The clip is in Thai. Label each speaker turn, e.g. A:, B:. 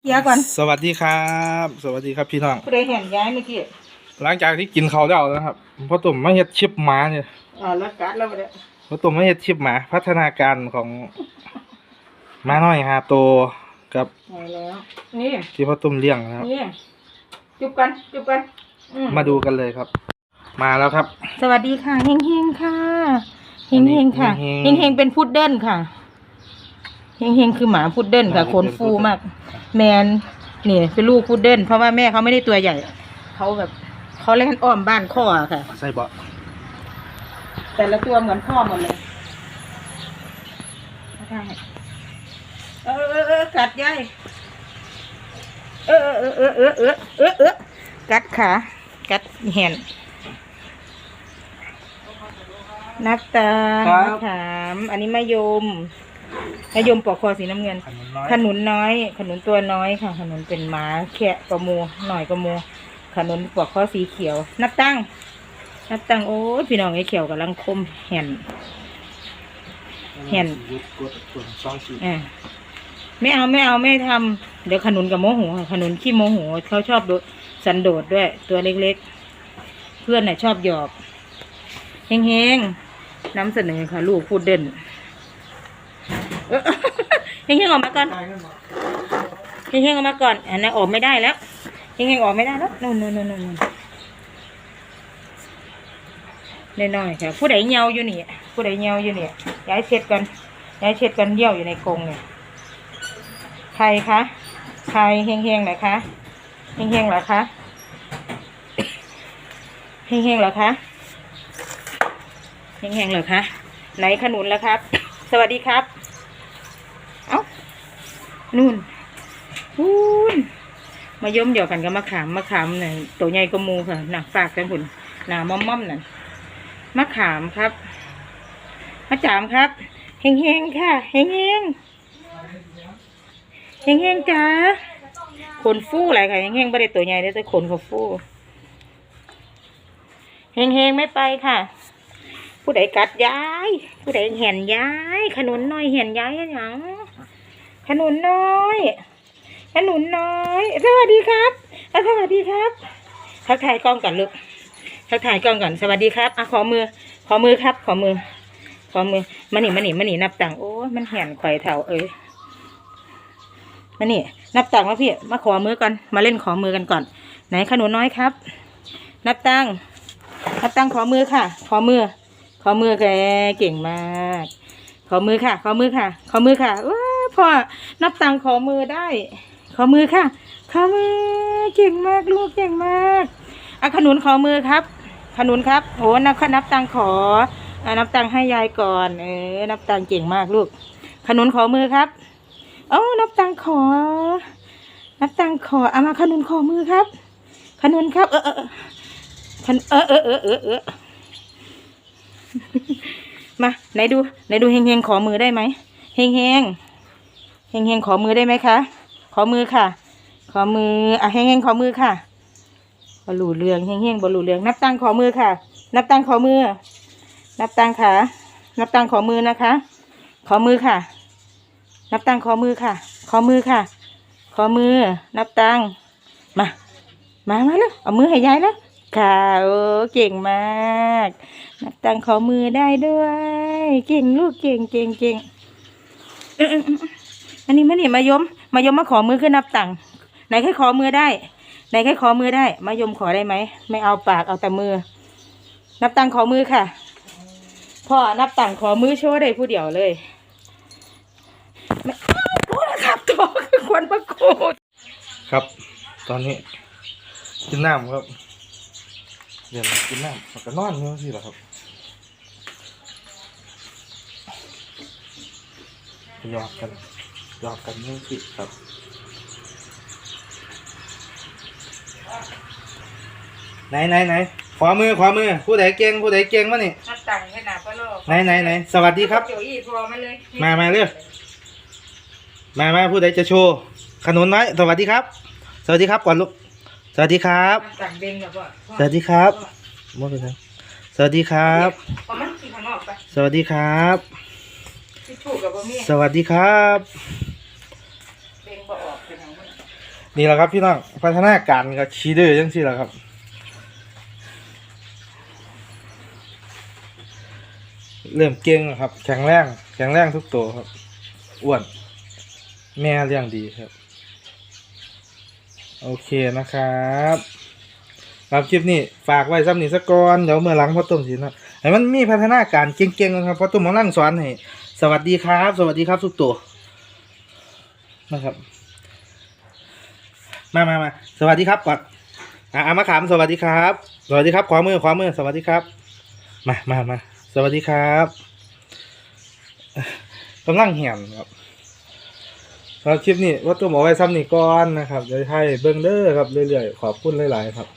A: เคลียร์ก่อน
B: สวัสดีครับ สวัสดีครับพี่น้อง
A: ผู้ใดเห็นย้ายเมื่อกี้
B: หลังจากที่กินข้าวแล้วนะครับพ่อตุ่มมาเฮ็ดชิปหมาเนี่ย
A: อ่าแล้วกัดแล้วบ่ได้
B: พ่อตุ่มมาเฮ็ดชิปหมา พัฒนาการของหมาน้อยฮาโตวกับ
A: ไปแล้ว นี่
B: ที่พ่อตุ่มเลี้ยงนะครับ
A: นี่ จุบกันจุบกันอื
B: มาดูกันเลยครับ มาแล้วครับ
A: สวัสดีค่ะเฮงเฮงๆค่ะเฮงเฮงๆค่ะ
B: เฮ
A: เฮ
B: ง
A: ง
B: ๆ
A: เฮงๆเป็นพุดเดิ้ลค่ะเฮงเฮงๆคือหมาพุดเดิ้ลค่ะ
B: หมา
A: ข
B: พุด
A: น
B: เดิ้ล
A: ฟูมาก แมนนี่เป็นลูกพุดเดิ้ลเพราะว่าแม่เขาไม่ได้ตัวใหญ่ เขาแบบเขาเล่นอ้อมบ้านข้ออะค่ะ
B: ใส่เบาะ
A: แต่ละตัวเหมือนพ่อหมดเลยได้เออเออเออกัดยายเออเออเออเออเออเออเออกัดขากัดแหนนับตาลมะขาม อันนี้มะยม มะยมปอกคอสีน้ำเงิน
B: ขนุนน้อย
A: ขนุนน้อย ขนุนตัวน้อยค่ะ ขนุนเป็นหมาแคะกระมูหน่อยกระมูขนุนปอกข้อสีเขียว นับตั้ง นับตั้งโอ้ยพี่น้องไอ้เขียวกำลังคมแห่น เห็น
B: ยุดกดกดสองสี่
A: อ่าไม่เอาไม่เอาไม่ทำเดี๋ยวขนุนกับโมโหค่ะขนุนขี้โมโหเขาชอบโดดสันโดษด้วย ตัวเล็กๆ เพื่อนน่ะชอบหยอกเฮงๆนำเสนอค่ะ ลูกพูดเด่น เอ้อเฮงๆออกมาก่อนเฮงๆออกมาก่อนอันนั้นออกไม่ได้แล้วเฮงๆออกไม่ได้แล้วนู่นนู่นนู่นนู่นน้อยๆค่ะผู้ใดเหี่ยวอยู่นี่ผู้ใดเหี่ยวอยู่นี่ย้ายเช็ดกันย้ายเช็ดกันเยี่ยวอยู่ในกรงเนี่ยใครคะใครเฮงๆเหรอคะเฮงๆเหรอคะเฮงๆเหรอคะเฮงๆเหรอคะไหนขนุนแล้วครับ สวัสดีครับ นู่นพูนมาย่มเดียวกันกับมะขามมะขามเนี่ยตัวใหญ่ก็มูค่ะหนักฝากกันหุ่นหนาม่อมม่อมนั่นมะขามครับมะจามครับเฮงเฮงค่ะเฮงเฮงเฮงเฮงจ้าขนฟูอะไรค่ะเฮงเฮงไม่ได้ตัวใหญ่ได้แต่ขนเขาฟูเฮงเฮงไม่ไปค่ะ ผู้ใดกัดย้าย ผู้ใดเห็นย้าย ขนุนน้อยเห็นย้ายยัง ขนุนน้อยขนุนน้อยสวัสดีครับสวัสดีครับทักทายกล้องก่อนลูกทักทายกล้องก่อนสวัสดีครับอะขอมือ ขอมือครับ ขอมือ ขอมือมาหนีมาหนีมาหนีนับตังค์โอ้มันเหี่ยนข่อยเท่าเอ้ยมานี่นับตังค์มาพี่มาขอมือก่อนมาเล่นขอมือกันก่อน ไหนขนุนน้อยครับ นับตังค์นับตังค์ขอมือค่ะ ขอมือ ขอมือแกเก่งมาก ขอมือค่ะ ขอมือค่ะ ขอมือค่ะว้า พ่อนับตังขอมือได้ ขอมือค่ะ ขอมือเก่งมากลูกเก่งมากอะขนุนขอมือครับ ขนุนครับโอ้นับนับตังขออนับตังให้ยายก่อนเออนับตังเก่งมากลูก ขนุนขอมือครับ เอ้านับตังขอ นับตังขอเอามาขนุนขอมือครับ ขนุนครับ เออเออเออขนเออเออเออเออเออมาไหนดูไหนดูเฮงเฮงขอมือได้ไหมเฮงเฮง เฮงเฮงขอมือได้ไหมคะ ขอมือค่ะ ขอมืออะเฮงเฮงขอมือค่ะบอลูเรืองเฮงเฮงบอลูเรืองนับตังขอมือค่ะ นับตังขอมือ นับตังค์ค่ะ นับตังขอมือนะคะ ขอมือค่ะ นับตังขอมือค่ะ ขอมือค่ะ ขอมือ นับตังมา มามาแล้วเอามือให้ยายแล้วค่ะโอ้เก่งมาก นับตังขอมือได้ด้วย เก่งลูกเก่งเก่งเก่ง อันนี้มานี่มายม มายมมาขอมือขึ้นนับตังค์ไหนแค่ขอมือได้ ไหนแค่ขอมือได้ มายมขอได้ไหมไม่เอาปากเอาแต่มือ นับตังค์ขอมือค่ะพ่อนับตังค์ขอมือโชว์ได้ผู้เดียวเลยไม่โอ้นะครับตัวคือควรประโกฏ
B: ครับ ตอนนี้กินน้ำครับ เดี๋ยวกินน้ำมันก็นอนอยู่สิหรอครับหยอกกัน ยอกกันนี่สิครับไหนไหนไหนขวามือขวามือผู้ใดเก่งผู้ใดเก่งวะนี่
A: นับตังค์ให้หนาพ่อโลก
B: ไหนไหนไหนสวัสดีครับ
A: เดี๋ยวอีพอมาเลย
B: มามาเร็วมามาผู้ใดจะโชว์ขนุนน้อยสวัสดีครับ สวัสดีครับก่อนลูกสวัสดีครับ
A: นับตังค์เด้งแล้วพ่อ
B: สวัสดีครับมดไปครับสวัสดีครับ
A: พอมันขี่ข้างนอกไป
B: สวัสดีครับ
A: ที่ถูกกับบ่มี
B: สวัสดีครับ
A: เด้งบ่ออกเป็ นี่
B: แหละครับพี่น้องพัฒนาการกับชีเดอร์ยังสิแหละครับ เริ่มเก่งครับ แข็งแรงแข็งแรงทุกตัวครับอ้วนแม่เลี้ยงดีครับ โอเคนะครับรับคลิปนี้ฝากไว้ซ้ำนี่สักก่อนเดี๋ยวเมื่อหลังพ่อตุ้มสินะให้มันมีพัฒนาการเก่งๆนะครับพ่อตุ้มมานั่งสอนให้สวัสดีครับ สวัสดีครับทุกตัวนะครับ มามามาสวัสดีครับก่อนอะอะมาขามสวัสดีครับ สวัสดีครับขวามือขวามือสวัสดีครับ มามามาสวัสดีครับกำลังเหี่ยมครับสำหรับคลิปนี้ว่าตัวหมอไว้ซ้ำนี่ก่อนนะครับเดี๋ยวให้เบิ้งเด้อครับเรื่อยๆขอบคุณหลายๆครับ